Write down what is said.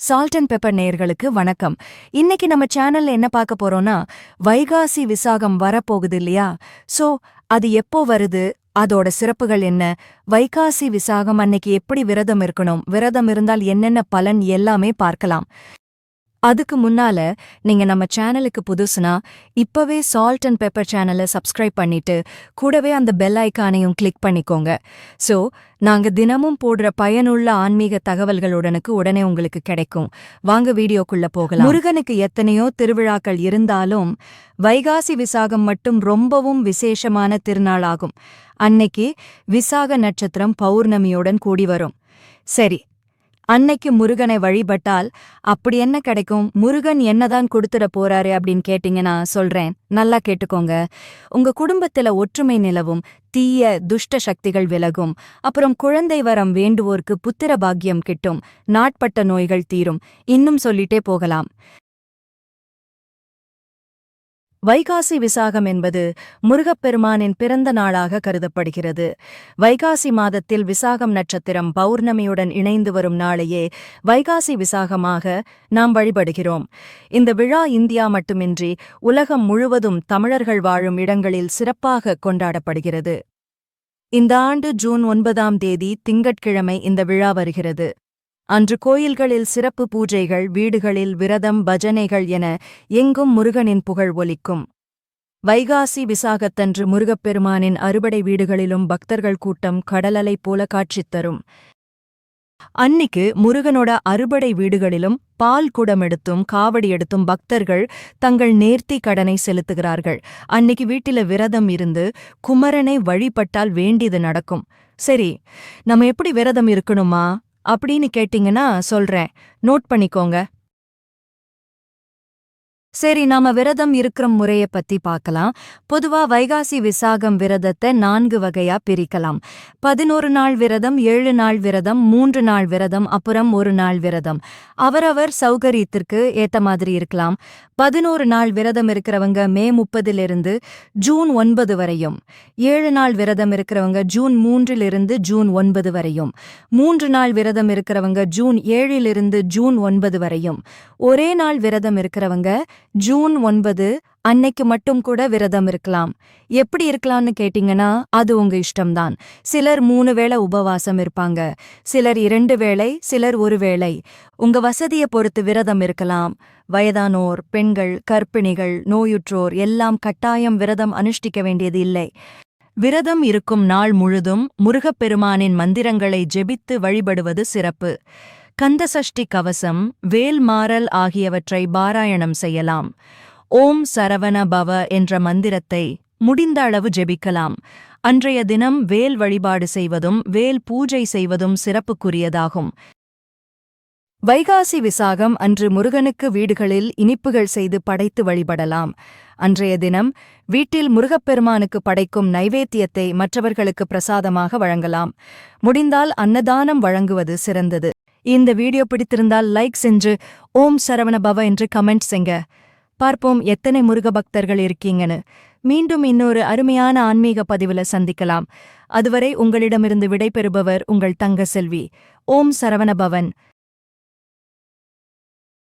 Salt and pepper நேயர்களுக்கு வணக்கம். இன்னைக்கு நம்ம சேனல்ல என்ன பார்க்க போறோம்னா வைகாசி விசாகம் வரப்போகுது இல்லையா? சோ அது எப்போ வருது? அதோட சிறப்புகள் என்ன? வைகாசி விசாகம் அன்னைக்கு எப்படி விரதம் இருக்கணும்? விரதம் இருந்தால் என்னென்ன பலன்? எல்லாமே பார்க்கலாம். அதுக்கு முன்னால நீங்க நம்ம சேனலுக்கு புதுசுனா இப்பவே சால்ட் அண்ட் பெப்பர் சேனலை சப்ஸ்கிரைப் பண்ணிட்டு கூடவே அந்த பெல் ஐக்கானையும் கிளிக் பண்ணிக்கோங்க. சோ நாங்க தினமும் போடுற பயனுள்ள ஆன்மீக தகவல்களுடனுக்கு உடனே உங்களுக்கு கிடைக்கும். வாங்க வீடியோக்குள்ள போகலாம். முருகனுக்கு எத்தனையோ திருவிழாக்கள் இருந்தாலும் வைகாசி விசாகம் மட்டும் ரொம்பவும் விசேஷமான திருநாளாகும் அன்னைக்கு விசாக நட்சத்திரம் பௌர்ணமியுடன் கூடி வரும். சரி அன்னைக்கு முருகனை வழிபட்டால் அப்படி என்ன கிடைக்கும்? முருகன் என்னதான் கொடுத்துட போறாரு அப்படின்னு கேட்டீங்கன்னா சொல்றேன். நல்லா கேட்டுக்கோங்க. உங்க குடும்பத்துல ஒற்றுமை நிலவும் தீய துஷ்ட சக்திகள் விலகும். அப்புறம் குழந்தை வரம் வேண்டுவோர்க்கு புத்திர பாக்கியம் கிட்டும். நாட்பட்ட நோய்கள் தீரும். இன்னும் சொல்லிட்டே போகலாம். வைகாசி விசாகம் என்பது முருகப்பெருமானின் பிறந்த நாளாக கருதப்படுகிறது. வைகாசி மாதத்தில் விசாகம் நட்சத்திரம் பௌர்ணமியுடன் இணைந்து வரும் நாளையே வைகாசி விசாகமாக நாம் வழிபடுகிறோம். இந்த விழா இந்தியா மட்டுமின்றி உலகம் முழுவதும் தமிழர்கள் வாழும் இடங்களில் சிறப்பாக கொண்டாடப்படுகிறது. இந்த ஆண்டு ஜூன் ஒன்பதாம் தேதி திங்கட்கிழமை இந்த விழா வருகிறது. அன்று கோயில்களில் சிறப்பு பூஜைகள் வீடுகளில் விரதம் பஜனைகள் என எங்கும் முருகனின் புகழ் ஒலிக்கும். வைகாசி விசாகத்தன்று முருகப்பெருமானின் அறுபடை வீடுகளிலும் பக்தர்கள் கூட்டம் கடலலை போல காட்சி தரும். அன்னிக்கு முருகனோட அறுபடை வீடுகளிலும் பால் குடம் எடுத்தும் காவடி எடுத்தும் பக்தர்கள் தங்கள் நேர்த்தி கடனை செலுத்துகிறார்கள். அன்னிக்கு வீட்டில விரதம் இருந்து குமரனை வழிபட்டால் வேண்டியது நடக்கும். சரி நம்ம எப்படி விரதம் இருக்கணுமா? அப்படின்னு கேட்டிங்கன்னா சொல்றேன். நோட் பண்ணிக்கோங்க. சரி நாம விரதம் இருக்கிற முறைய பத்தி பார்க்கலாம். பொதுவா வைகாசி விசாகம் விரதத்தை நான்கு வகையா பிரிக்கலாம். பதினோரு நாள் விரதம் ஏழு நாள் விரதம் மூன்று நாள் விரதம் அப்புறம் ஒரு நாள் விரதம். அவரவர் சௌகரியத்திற்கு ஏத்த மாதிரி இருக்கலாம். பதினோரு நாள் விரதம் இருக்கிறவங்க மே முப்பதிலிருந்து ஜூன் ஒன்பது வரையும். ஏழு நாள் விரதம் இருக்கிறவங்க ஜூன் மூன்றிலிருந்து ஜூன் ஒன்பது வரையும். மூன்று நாள் விரதம் இருக்கிறவங்க ஜூன் ஏழிலிருந்து ஜூன் ஒன்பது வரையும். ஒரே நாள் விரதம் இருக்கிறவங்க ஜூன் ஒன்பது அன்னைக்கு மட்டும் கூட விரதம் இருக்கலாம். எப்படி இருக்கலாம்னு கேட்டிங்கன்னா அது உங்க இஷ்டம்தான். சிலர் மூணு வேளை உபவாசம் இருப்பாங்க. சிலர் இரண்டு வேளை சிலர் ஒரு வேளை. உங்க வசதியை பொறுத்து விரதம் இருக்கலாம். வயதானோர் பெண்கள் கர்ப்பிணிகள் நோயுற்றோர் எல்லாம் கட்டாயம் விரதம் அனுஷ்டிக்க வேண்டியது இல்லை. விரதம் இருக்கும் நாள் முழுதும் முருகப்பெருமானின் மந்திரங்களை ஜெபித்து வழிபடுவது சிறப்பு. கந்தசஷ்டி கவசம் வேல்மாறல் ஆகியவற்றை பாராயணம் செய்யலாம். ஓம் சரவண பவ என்ற மந்திரத்தை முடிந்த அளவு ஜெபிக்கலாம். அன்றைய தினம் வேல் வழிபாடு செய்வதும் வேல் பூஜை செய்வதும் சிறப்புக்குரியதாகும். வைகாசி விசாகம் அன்று முருகனுக்கு வீடுகளில் இனிப்புகள் செய்து படைத்து வழிபடலாம். அன்றைய தினம் வீட்டில் முருகப்பெருமானுக்கு படைக்கும் நைவேத்தியத்தை மற்றவர்களுக்கு பிரசாதமாக வழங்கலாம். முடிந்தால் அன்னதானம் வழங்குவது சிறந்தது. இந்த வீடியோ பிடித்திருந்தால் லைக் செஞ்சு ஓம் சரவண பவ என்று கமெண்ட் செய்ங்க. பார்ப்போம் எத்தனை முருக பக்தர்கள் இருக்கீங்கன்னு. மீண்டும் இன்னொரு அருமையான ஆன்மீக பதிவுல சந்திக்கலாம். அதுவரை உங்களிடமிருந்து விடைபெறுபவர் உங்கள் தங்க செல்வி ஓம் சரவண பவன்.